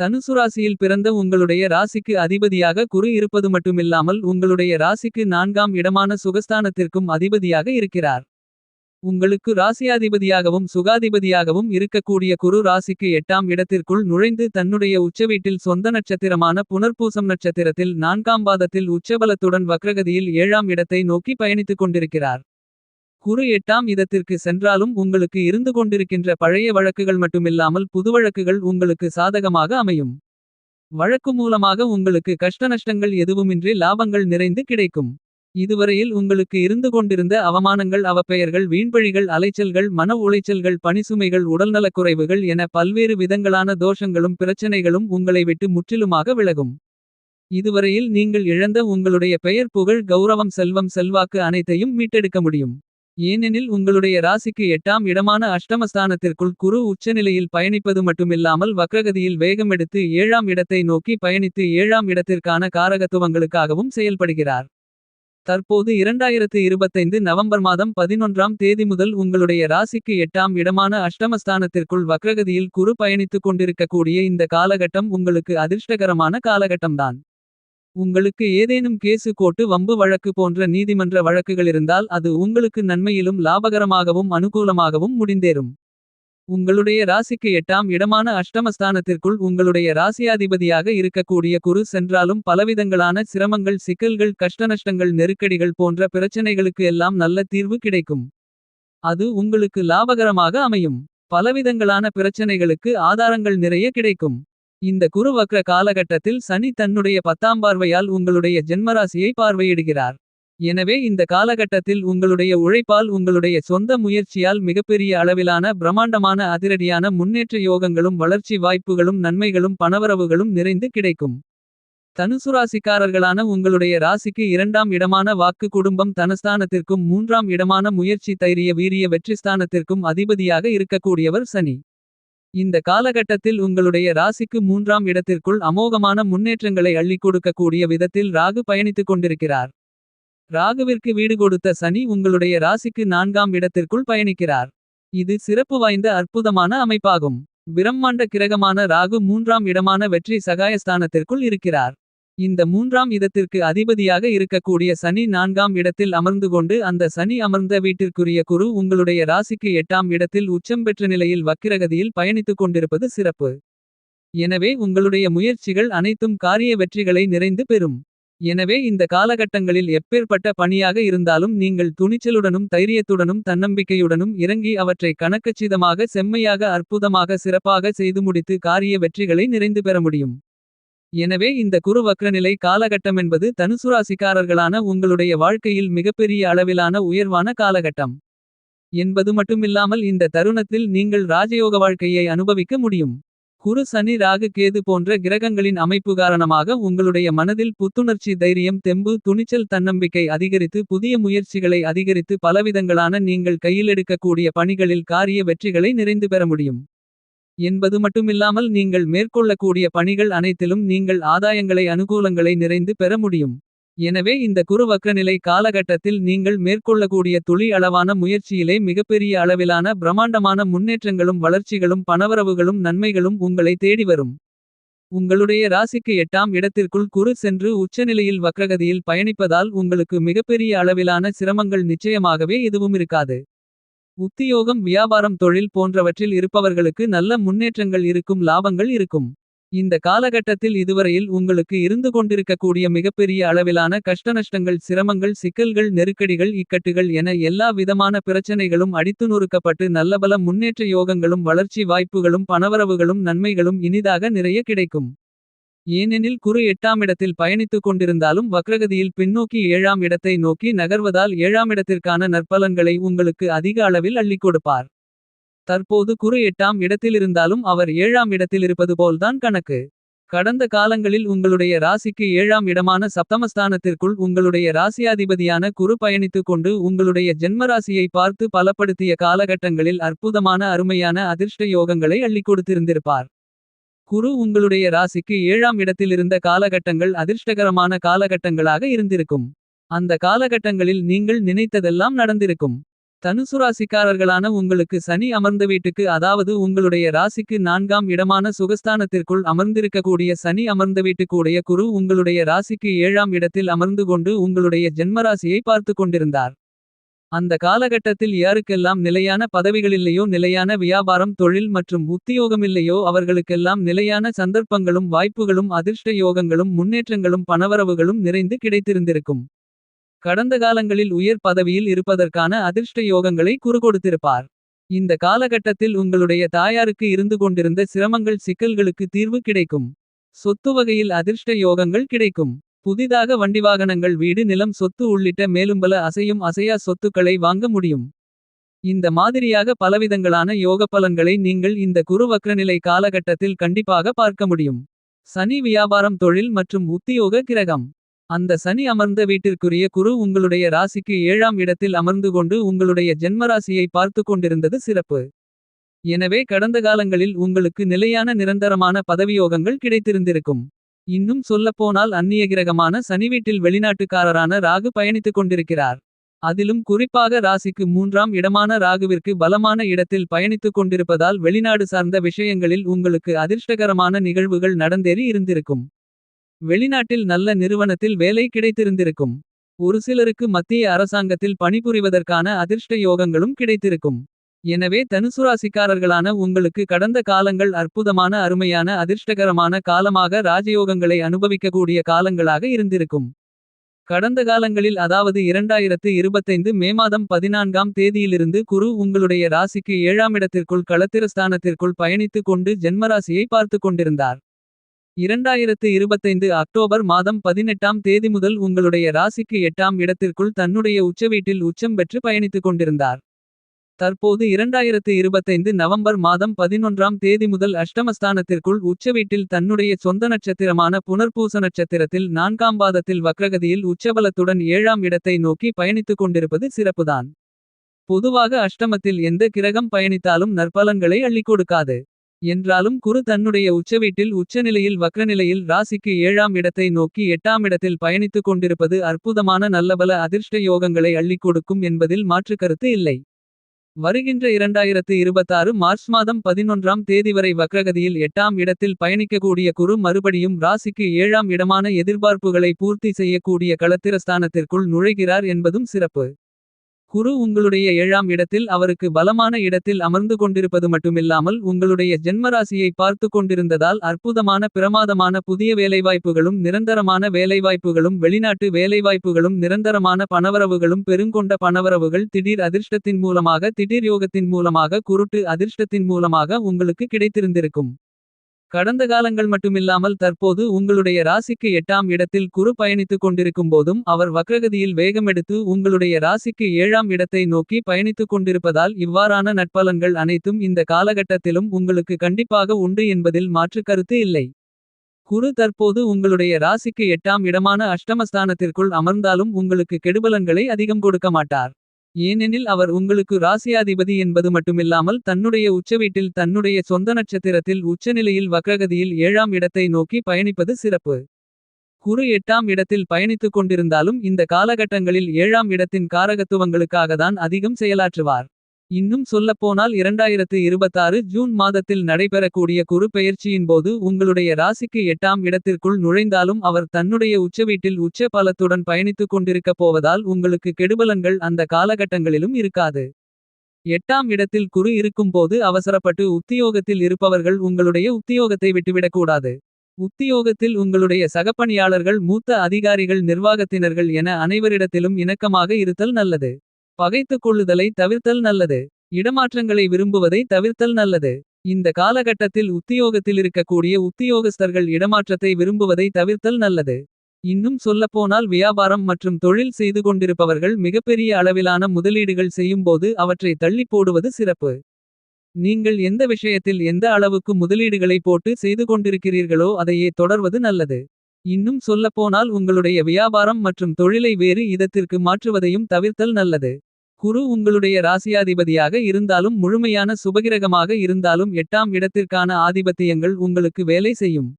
தனுசு ராசியில் பிறந்த உங்களுடைய ராசிக்கு அதிபதியாக குரு இருப்பது மட்டுமில்லாமல் உங்களுடைய ராசிக்கு நான்காம் இடமான சுகஸ்தானத்திற்கும் அதிபதியாக இருக்கிறார். உங்களுக்கு ராசியாதிபதியாகவும் சுகாதிபதியாகவும் இருக்கக்கூடிய குரு ராசிக்கு எட்டாம் இடத்திற்குள் நுழைந்து தன்னுடைய உச்சவீட்டில் சொந்த நட்சத்திரமான புனர்பூசம் நட்சத்திரத்தில் நான்காம் பாதத்தில் உச்சபலத்துடன் வக்ரகதியில் ஏழாம் இடத்தை நோக்கி பயணித்துக் கொண்டிருக்கிறார். குரு எட்டாம் இதத்திற்கு சென்றாலும் உங்களுக்கு இருந்து கொண்டிருக்கின்ற பழைய வழக்குகள் மட்டுமில்லாமல் புது வழக்குகள் உங்களுக்கு சாதகமாக அமையும். வழக்கு மூலமாக உங்களுக்கு கஷ்டநஷ்டங்கள் எதுவுமின்றி லாபங்கள் நிறைந்து கிடைக்கும். இதுவரையில் உங்களுக்கு இருந்து கொண்டிருந்த அவமானங்கள் அவப்பெயர்கள் வீண்பழிகள் அலைச்சல்கள் மன உளைச்சல்கள் பணிசுமைகள் உடல்நலக்குறைவுகள் என பல்வேறு விதங்களான தோஷங்களும் பிரச்சனைகளும் உங்களை விட்டு முற்றிலுமாக விலகும். இதுவரையில் நீங்கள் இழந்த உங்களுடைய பெயர் புகழ் கௌரவம் செல்வம் செல்வாக்கு அனைத்தையும் மீட்டெடுக்க முடியும். ஏனெனில் உங்களுடைய ராசிக்கு எட்டாம் இடமான அஷ்டமஸ்தானத்திற்குள் குரு உச்சநிலையில் பயணிப்பது மட்டுமில்லாமல் வக்ரகதியில் வேகமெடுத்து ஏழாம் இடத்தை நோக்கி பயணித்து ஏழாம் இடத்திற்கான காரகத்துவங்களுக்காகவும் செயல்படுகிறார். தற்போது 2025 நவம்பர் மாதம் பதினொன்றாம் தேதி முதல் உங்களுடைய ராசிக்கு எட்டாம் இடமான அஷ்டமஸ்தானத்திற்குள் வக்ரகதியில் குரு பயணித்துக் கொண்டிருக்கக்கூடிய இந்த காலகட்டம் உங்களுக்கு அதிர்ஷ்டகரமான காலகட்டம்தான். உங்களுக்கு ஏதேனும் கேசு கோட்டு வம்பு வழக்கு போன்ற நீதிமன்ற வழக்குகளிருந்தால் அது உங்களுக்கு நன்மையிலும் லாபகரமாகவும் அனுகூலமாகவும் முடிந்தேறும். உங்களுடைய ராசிக்கு எட்டாம் இடமான அஷ்டமஸ்தானத்திற்குள் உங்களுடைய ராசியாதிபதியாக இருக்கக்கூடிய குரு சென்றாலும் பலவிதங்களான சிரமங்கள் சிக்கல்கள் கஷ்டநஷ்டங்கள் நெருக்கடிகள் போன்ற பிரச்சனைகளுக்கு எல்லாம் நல்ல தீர்வு கிடைக்கும். அது உங்களுக்கு லாபகரமாக அமையும். பலவிதங்களான பிரச்சனைகளுக்கு ஆதாரங்கள் நிறைய கிடைக்கும். இந்த குருவக்ர காலகட்டத்தில் சனி தன்னுடைய பத்தாம் பார்வையால் உங்களுடைய ஜென்மராசியை பார்வையிடுகிறார். எனவே இந்த காலகட்டத்தில் உங்களுடைய உழைப்பால் உங்களுடைய சொந்த முயற்சியால் மிகப்பெரிய அளவிலான பிரம்மாண்டமான அதிரடியான முன்னேற்ற யோகங்களும் வளர்ச்சி வாய்ப்புகளும் நன்மைகளும் பணவரவுகளும் நிறைந்து கிடைக்கும். தனுசு ராசிக்காரர்களான உங்களுடைய ராசிக்கு இரண்டாம் இடமான வாக்கு குடும்பம் தனஸ்தானத்திற்கும் மூன்றாம் இடமான முயற்சி தைரிய வீரிய வெற்றிஸ்தானத்திற்கும் அதிபதியாக இருக்கக்கூடியவர் சனி. இந்த காலகட்டத்தில் உங்களுடைய ராசிக்கு மூன்றாம் இடத்திற்குள் அமோகமான முன்னேற்றங்களை அள்ளிக் கொடுக்கக்கூடிய விதத்தில் ராகு பயணித்துக் கொண்டிருக்கிறார். ராகுவிற்கு வீடு கொடுத்த சனி உங்களுடைய ராசிக்கு நான்காம் இடத்திற்குள் பயணிக்கிறார். இது சிறப்பு வாய்ந்த அற்புதமான அமைப்பாகும். பிரம்மாண்ட கிரகமான ராகு மூன்றாம் இடமான வெற்றி சகாயஸ்தானத்திற்குள் இருக்கிறார். இந்த மூன்றாம் இதத்திற்கு அதிபதியாக இருக்கக்கூடிய சனி நான்காம் இடத்தில் அமர்ந்து கொண்டு அந்த சனி அமர்ந்த வீட்டிற்குரிய குரு உங்களுடைய ராசிக்கு எட்டாம் இடத்தில் உச்சம் பெற்ற நிலையில் வக்கிரகதியில் பயணித்துக் கொண்டிருப்பது சிறப்பு. எனவே உங்களுடைய முயற்சிகள் அனைத்தும் காரிய வெற்றிகளை நிறைந்து பெறும். எனவே இந்த காலகட்டங்களில் எப்பேற்பட்ட பணியாக இருந்தாலும் நீங்கள் துணிச்சலுடனும் தைரியத்துடனும் தன்னம்பிக்கையுடனும் இறங்கி அவற்றை கணக்கச்சிதமாக செம்மையாக அற்புதமாக சிறப்பாக செய்து முடித்து காரிய வெற்றிகளை நிறைந்து பெற முடியும். எனவே இந்த குரு வக்ரநிலை காலகட்டமென்பது தனுசுராசிக்காரர்களான உங்களுடைய வாழ்க்கையில் மிகப்பெரிய அளவிலான உயர்வான காலகட்டம். என்பது மட்டுமில்லாமல் இந்த தருணத்தில் நீங்கள் ராஜயோக வாழ்க்கையை அனுபவிக்க முடியும். குரு சனி ராகு கேது போன்ற கிரகங்களின் அமைப்பு காரணமாக உங்களுடைய மனதில் புத்துணர்ச்சி தைரியம் தெம்பு துணிச்சல் தன்னம்பிக்கை அதிகரித்து புதிய முயற்சிகளை அதிகரித்து பலவிதங்களான நீங்கள் கையிலெடுக்கக்கூடிய பணிகளில் காரிய வெற்றிகளை நிறைந்து பெற முடியும். என்பது மட்டுமில்லாமல் நீங்கள் மேற்கொள்ளக்கூடிய பணிகள் அனைத்திலும் நீங்கள் ஆதாயங்களை அனுகூலங்களை நிறைந்து பெற முடியும். எனவே இந்த குருவக்கநிலை காலகட்டத்தில் நீங்கள் மேற்கொள்ளக்கூடிய துளி அளவான முயற்சியிலே மிகப்பெரிய அளவிலான பிரமாண்டமான முன்னேற்றங்களும் வளர்ச்சிகளும் பணவரவுகளும் நன்மைகளும் உங்களை தேடி வரும். உங்களுடைய ராசிக்கு எட்டாம் இடத்திற்குள் குரு சென்று உச்சநிலையில் வக்ரகதியில் பயணிப்பதால் உங்களுக்கு மிகப்பெரிய அளவிலான சிரமங்கள் நிச்சயமாகவே எதுவும் இருக்காது. உத்தியோகம் வியாபாரம் தொழில் போன்றவற்றில் இருப்பவர்களுக்கு நல்ல முன்னேற்றங்கள் இருக்கும் லாபங்கள் இருக்கும். இந்த காலகட்டத்தில் இதுவரையில் உங்களுக்கு இருந்து கொண்டிருக்கக்கூடிய மிகப்பெரிய அளவிலான கஷ்டநஷ்டங்கள் சிரமங்கள் சிக்கல்கள் நெருக்கடிகள் இக்கட்டுகள் என எல்லா விதமான பிரச்சனைகளும் அடித்து நொறுக்கப்பட்டு நல்லபல முன்னேற்ற யோகங்களும் வளர்ச்சி வாய்ப்புகளும் பணவரவுகளும் நன்மைகளும் இனிதாக நிறைய கிடைக்கும். ஏனெனில் குரு எட்டாமிடத்தில் பயணித்துக் கொண்டிருந்தாலும் வக்ரகதியில் பின்னோக்கி ஏழாம் இடத்தை நோக்கி நகர்வதால் ஏழாமிடத்திற்கான நற்பலன்களை உங்களுக்கு அதிக அளவில் அள்ளிக் கொடுப்பார். தற்போது குரு எட்டாம் இடத்திலிருந்தாலும் அவர் ஏழாம் இடத்தில் இருப்பது போல்தான் கணக்கு. கடந்த காலங்களில் உங்களுடைய ராசிக்கு ஏழாம் இடமான சப்தமஸ்தானத்திற்குள் உங்களுடைய ராசியாதிபதியான குரு பயணித்துக் கொண்டு உங்களுடைய ஜென்மராசியை பார்த்து பலப்படுத்திய காலகட்டங்களில் அற்புதமான அருமையான அதிர்ஷ்ட யோகங்களை அள்ளிக் கொடுத்திருந்திருப்பார். குரு உங்களுடைய ராசிக்கு ஏழாம் இடத்தில் இருந்த காலகட்டங்கள் அதிர்ஷ்டகரமான காலகட்டங்களாக இருந்திருக்கும். அந்த காலகட்டங்களில் நீங்கள் நினைத்ததெல்லாம் நடந்திருக்கும். தனுசு ராசிக்காரர்களான உங்களுக்கு சனி அமர்ந்த வீட்டுக்கு அதாவது உங்களுடைய ராசிக்கு நான்காம் இடமான சுகஸ்தானத்திற்குள் அமர்ந்திருக்கக்கூடிய சனி அமர்ந்த வீட்டுக்குடைய குரு உங்களுடைய ராசிக்கு ஏழாம் இடத்தில் அமர்ந்து கொண்டு உங்களுடைய ஜென்மராசியை பார்த்து கொண்டிருந்தார். அந்த காலகட்டத்தில் யாருக்கெல்லாம் நிலையான பதவிகளில்லையோ நிலையான வியாபாரம் தொழில் மற்றும் உத்தியோகமில்லையோ அவர்களுக்கெல்லாம் நிலையான சந்தர்ப்பங்களும் வாய்ப்புகளும் அதிர்ஷ்ட யோகங்களும் முன்னேற்றங்களும் பணவரவுகளும் நிறைந்து கிடைத்திருந்திருக்கும். கடந்த காலங்களில் உயர் பதவியில் இருப்பதற்கான அதிர்ஷ்ட யோகங்களை குறுகொடுத்திருப்பார் இந்த காலகட்டத்தில் உங்களுடைய தாயாருக்கு இருந்து கொண்டிருந்த சிரமங்கள் சிக்கல்களுக்கு தீர்வு கிடைக்கும். சொத்து வகையில் அதிர்ஷ்ட யோகங்கள் கிடைக்கும். புதிதாக வண்டிவாகனங்கள் வீடு நிலம் சொத்து உள்ளிட்ட மேலும்பல அசையும் அசையா சொத்துக்களை வாங்க முடியும். இந்த மாதிரியாக பலவிதங்களான யோக பலன்களை நீங்கள் இந்த குரு வக்ரநிலை காலகட்டத்தில் கண்டிப்பாக பார்க்க முடியும். சனி வியாபாரம் தொழில் மற்றும் உத்தியோக கிரகம். அந்த சனி அமர்ந்த வீட்டிற்குரிய குரு உங்களுடைய ராசிக்கு ஏழாம் இடத்தில் அமர்ந்து கொண்டு உங்களுடைய ஜென்மராசியை பார்த்து கொண்டிருந்தது சிறப்பு. எனவே கடந்த காலங்களில் உங்களுக்கு நிலையான நிரந்தரமான பதவியோகங்கள் கிடைத்திருந்திருக்கும். இன்னும் சொல்லப்போனால் அந்நிய கிரகமான சனி வீட்டில் வெளிநாட்டுக்காரரான ராகு பயணித்துக் கொண்டிருக்கிறார். அதிலும் குறிப்பாக ராசிக்கு மூன்றாம் இடமான ராகுவிற்கு பலமான இடத்தில் பயணித்துக் கொண்டிருப்பதால் வெளிநாடு சார்ந்த விஷயங்களில் உங்களுக்கு அதிர்ஷ்டகரமான நிகழ்வுகள் நடந்தேறி இருந்திருக்கும். வெளிநாட்டில் நல்ல நிறுவனத்தில் வேலை கிடைத்திருந்திருக்கும். ஒரு சிலருக்கு மத்திய அரசாங்கத்தில் பணிபுரிவதற்கான அதிர்ஷ்ட யோகங்களும் கிடைத்திருக்கும். எனவே தனுசுராசிக்காரர்களான உங்களுக்கு கடந்த காலங்கள் அற்புதமான அருமையான அதிர்ஷ்டகரமான காலமாக ராஜயோகங்களை அனுபவிக்கக்கூடிய காலங்களாக இருந்திருக்கும். கடந்த காலங்களில் அதாவது 2025 மே மாதம் பதினான்காம் தேதியிலிருந்து குரு உங்களுடைய ராசிக்கு ஏழாம் இடத்திற்குள் களத்திரஸ்தானத்திற்குள் பயணித்துக் கொண்டு ஜென்மராசியை பார்த்துக் கொண்டிருந்தார். 2025 அக்டோபர் மாதம் பதினெட்டாம் தேதி முதல் உங்களுடைய ராசிக்கு எட்டாம் இடத்திற்குள் தன்னுடைய உச்சவீட்டில் உச்சம் பெற்று பயணித்துக் கொண்டிருந்தார். தற்போது 2025 நவம்பர் மாதம் பதினொன்றாம் தேதி முதல் அஷ்டமஸ்தானத்திற்குள் உச்சவீட்டில் தன்னுடைய சொந்த நட்சத்திரமான புனர்பூச நட்சத்திரத்தில் நான்காம் பாதத்தில் வக்ரகதியில் உச்சபலத்துடன் ஏழாம் இடத்தை நோக்கி பயணித்துக் கொண்டிருப்பது சிறப்புதான். பொதுவாக அஷ்டமத்தில் எந்த கிரகம் பயணித்தாலும் நற்பலன்களை அள்ளிக் கொடுக்காது. என்றாலும் குரு தன்னுடைய உச்சவீட்டில் உச்சநிலையில் வக்ரநிலையில் ராசிக்கு ஏழாம் இடத்தை நோக்கி எட்டாம் இடத்தில் பயணித்துக் கொண்டிருப்பது அற்புதமான நல்லபல அதிர்ஷ்ட யோகங்களை அள்ளிக் கொடுக்கும் என்பதில் மாற்று கருத்து இல்லை. வருகின்ற 2026 மார்ச் மாதம் பதினொன்றாம் தேதி வரை வக்ரகதியில் எட்டாம் இடத்தில் பயணிக்கக்கூடிய குரு மறுபடியும் ராசிக்கு ஏழாம் இடமான எதிர்பார்ப்புகளை பூர்த்தி செய்யக்கூடிய களத்திரஸ்தானத்திற்குள் நுழைகிறார் என்பதும் சிறப்பு. குரு உங்களுடைய ஏழாம் இடத்தில் அவருக்கு பலமான இடத்தில் அமர்ந்து கொண்டிருப்பது மட்டுமில்லாமல் உங்களுடைய ஜென்மராசியை பார்த்து கொண்டிருந்ததால் அற்புதமான பிரமாதமான புதிய வேலைவாய்ப்புகளும் நிரந்தரமான வேலைவாய்ப்புகளும் வெளிநாட்டு வேலைவாய்ப்புகளும் நிரந்தரமான பணவரவுகளும் பெருங்கொண்ட பணவரவுகள் திடீர் அதிர்ஷ்டத்தின் மூலமாக திடீர் யோகத்தின் மூலமாக குருட்டு அதிர்ஷ்டத்தின் மூலமாக உங்களுக்கு கிடைத்திருந்திருக்கும். கடந்த காலங்கள் மட்டுமில்லாமல் தற்போது உங்களுடைய ராசிக்கு எட்டாம் இடத்தில் குரு பயணித்துக் கொண்டிருக்கும் போதும் அவர் வக்ரகதியில் வேகமெடுத்து உங்களுடைய ராசிக்கு ஏழாம் இடத்தை நோக்கி பயணித்துக் கொண்டிருப்பதால் இவ்வாறான நட்பலன்கள் அனைத்தும் இந்த காலகட்டத்திலும் உங்களுக்கு கண்டிப்பாக உண்டு என்பதில் மாற்று கருத்து இல்லை. குரு தற்போது உங்களுடைய ராசிக்கு எட்டாம் இடமான அஷ்டமஸ்தானத்திற்குள் அமர்ந்தாலும் உங்களுக்கு கெடுபலன்களை அதிகம் கொடுக்க மாட்டார். ஏனெனில் அவர் உங்களுக்கு ராசியாதிபதி என்பது மட்டுமில்லாமல் தன்னுடைய உச்சவீட்டில் தன்னுடைய சொந்த நட்சத்திரத்தில் உச்சநிலையில் வக்ரகதியில் ஏழாம் இடத்தை நோக்கி பயணிப்பது சிறப்பு. குரு எட்டாம் இடத்தில் பயணித்துக் கொண்டிருந்தாலும் இந்த காலகட்டங்களில் ஏழாம் இடத்தின் காரகத்துவங்களுக்காகத்தான் அதிகம் செயலாற்றுவார். இன்னும் சொல்லப்போனால் 2026 ஜூன் மாதத்தில் நடைபெறக்கூடிய குரு பெயர்ச்சியின் போது உங்களுடைய ராசிக்கு எட்டாம் இடத்திற்குள் நுழைந்தாலும் அவர் தன்னுடைய உச்சவீட்டில் உச்ச பலத்துடன் பயணித்துக் கொண்டிருக்கப் போவதால் உங்களுக்கு கெடுபலன்கள் அந்த காலகட்டங்களிலும் இருக்காது. எட்டாம் இடத்தில் குரு இருக்கும்போது அவசரப்பட்டு உத்தியோகத்தில் இருப்பவர்கள் உங்களுடைய உத்தியோகத்தை விட்டுவிடக்கூடாது. உத்தியோகத்தில் உங்களுடைய சகப்பணியாளர்கள் மூத்த அதிகாரிகள் நிர்வாகத்தினர்கள் என அனைவரிடத்திலும் இணக்கமாக இருத்தல் நல்லது. பகைத்துக் கொள்ளுதலை தவிர்த்தல் நல்லது. இடமாற்றங்களை விரும்புவதை தவிர்த்தல் நல்லது. இந்த காலகட்டத்தில் உத்தியோகத்தில் இருக்கக்கூடிய உத்தியோகஸ்தர்கள் இடமாற்றத்தை விரும்புவதை தவிர்த்தல் நல்லது. இன்னும் சொல்லப்போனால் வியாபாரம் மற்றும் தொழில் செய்து கொண்டிருப்பவர்கள் மிகப்பெரிய அளவிலான முதலீடுகள் செய்யும்போது அவற்றை தள்ளி போடுவது சிறப்பு. நீங்கள் எந்த விஷயத்தில் எந்த அளவுக்கு முதலீடுகளை போட்டு செய்து கொண்டிருக்கிறீர்களோ அதையே தொடர்வது நல்லது. இன்னும் சொல்லப்போனால் உங்களுடைய வியாபாரம் மற்றும் தொழிலை வேறு இதத்திற்கு மாற்றுவதையும் தவிர்த்தல் நல்லது. குரு உங்களுடைய ராசியாதிபதியாக இருந்தாலும் முழுமையான சுபகிரகமாக இருந்தாலும் எட்டாம் இடத்திற்கான ஆதிபத்தியங்கள் உங்களுக்கு வேலை செய்யும்.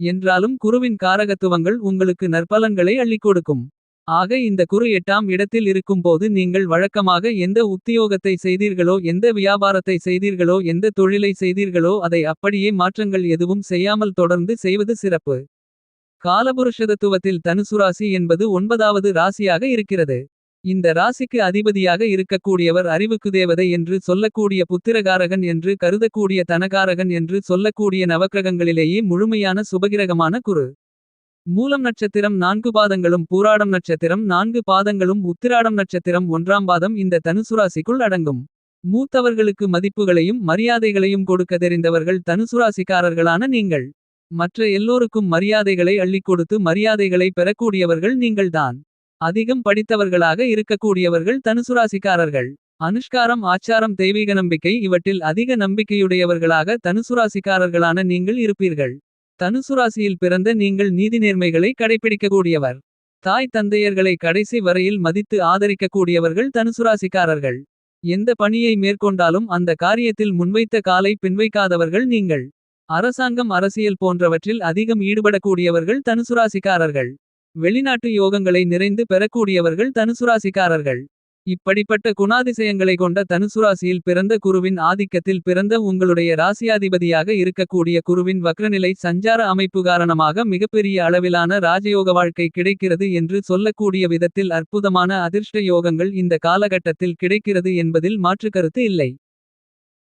என்றாலும் குருவின் காரகத்துவங்கள் உங்களுக்கு நற்பலன்களை அள்ளிக் கொடுக்கும். ஆக இந்த குரு எட்டாம் இடத்தில் இருக்கும்போது நீங்கள் வழக்கமாக எந்த உத்தியோகத்தை செய்தீர்களோ எந்த வியாபாரத்தை செய்தீர்களோ எந்த தொழிலை செய்தீர்களோ அதை அப்படியே மாற்றங்கள் எதுவும் செய்யாமல் தொடர்ந்து செய்வது சிறப்பு. காலபுருஷதத்துவத்தில் தனுசுராசி என்பது ஒன்பதாவது ராசியாக இருக்கிறது. இந்த ராசிக்கு அதிபதியாக இருக்கக்கூடியவர் அறிவுக்கு தேவதை என்று சொல்லக்கூடிய புத்திரகாரகன் என்று கருதக்கூடிய தனகாரகன் என்று சொல்லக்கூடிய நவக்கிரகங்களிலேயே முழுமையான சுபகிரகமான குரு. மூலம் நட்சத்திரம் நான்கு பாதங்களும் பூராடம் நட்சத்திரம் நான்கு பாதங்களும் உத்திராடம் நட்சத்திரம் ஒன்றாம் பாதம் இந்த தனுசுராசிக்குள் அடங்கும். மூத்தவர்களுக்கு மதிப்புகளையும் மரியாதைகளையும் கொடுக்க தெரிந்தவர்கள் தனுசுராசிக்காரர்களான நீங்கள். மற்ற எல்லோருக்கும் மரியாதைகளை அள்ளிக் கொடுத்து மரியாதைகளை பெறக்கூடியவர்கள் நீங்கள்தான். அதிகம் படித்தவர்களாக இருக்கக்கூடியவர்கள் தனுசுராசிக்காரர்கள். அனுஷ்காரம் ஆச்சாரம் தெய்வீக நம்பிக்கை இவற்றில் அதிக நம்பிக்கையுடையவர்களாக தனுசுராசிக்காரர்களான நீங்கள் இருப்பீர்கள். தனுசுராசியில் பிறந்த நீங்கள் நீதி நேர்மைகளை கடைப்பிடிக்கக்கூடியவர். தாய் தந்தையர்களை கடைசி வரையில் மதித்து ஆதரிக்கக்கூடியவர்கள் தனுசுராசிக்காரர்கள். எந்த பணியை மேற்கொண்டாலும் அந்த காரியத்தில் முன்வைத்த காலை பின்வைக்காதவர்கள் நீங்கள். அரசாங்கம் அரசியல் போன்றவற்றில் அதிகம் ஈடுபடக்கூடியவர்கள் தனுசுராசிக்காரர்கள். வெளிநாட்டு யோகங்களை நிறைந்து பெறக்கூடியவர்கள் தனுசுராசிக்காரர்கள். இப்படிப்பட்ட குணாதிசயங்களை கொண்ட தனுசுராசியில் பிறந்த குருவின் ஆதிக்கத்தில் பிறந்த உங்களுடைய ராசியாதிபதியாக இருக்கக்கூடிய குருவின் வக்ரநிலை சஞ்சார அமைப்பு காரணமாக மிகப்பெரிய அளவிலான ராஜயோக வாழ்க்கை கிடைக்கிறது என்று சொல்லக்கூடிய விதத்தில் அற்புதமான அதிர்ஷ்ட யோகங்கள் இந்த காலகட்டத்தில் கிடைக்கிறது என்பதில் மாற்றுக்கருத்து இல்லை.